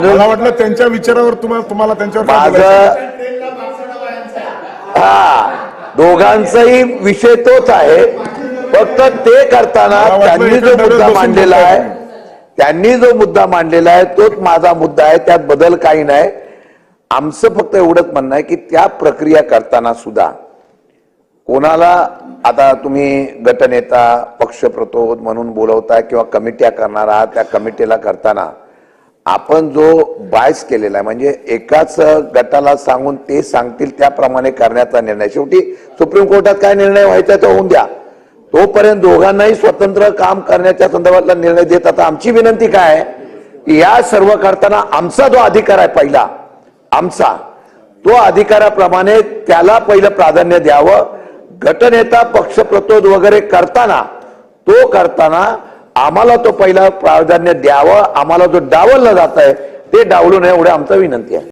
मला वाटलं त्यांच्या विचारावर तुम्हाला तुम्हाला त्यांच्यावर काय बोलायचं? माझं हा दोघांचाही विषय तोच आहे. फक्त ते करताना मला वाटलं त्यांनी जो मुद्दा बसून मांडलेला बोलताय आहे त्यांनी जो मुद्दा मांडलेला आहे तोच माझा मुद्दा आहे. त्यात बदल काही नाही. आमचं फक्त एवढंच म्हणणं आहे की त्या प्रक्रिया करताना सुद्धा कोणाला आता तुम्ही गटनेता पक्षप्रतोद म्हणून बोलवताय किंवा कमिट्या करणार आहात त्या कमिटीला करताना आपण जो बायस केलेला आहे म्हणजे एकाच गटाला सांगून ते सांगतील त्याप्रमाणे करण्याचा निर्णय. शेवटी सुप्रीम कोर्टात काय निर्णय व्हायचा तो होऊन द्या. तोपर्यंत दोघांनाही स्वतंत्र काम करण्याच्या संदर्भातला निर्णय देत आता आमची विनंती काय आहे? की या सर्व करताना आमचा जो अधिकार आहे पहिला आमचा तो अधिकाराप्रमाणे त्याला पहिलं प्राधान्य द्यावं. गटनेता पक्षप्रतोद वगैरे करताना तो करताना आम्हाला तो पहिला प्राधान्य द्यावं आम्हाला जो डावलला जात आहे ते डावलू नये एवढी आमचा विनंती आहे.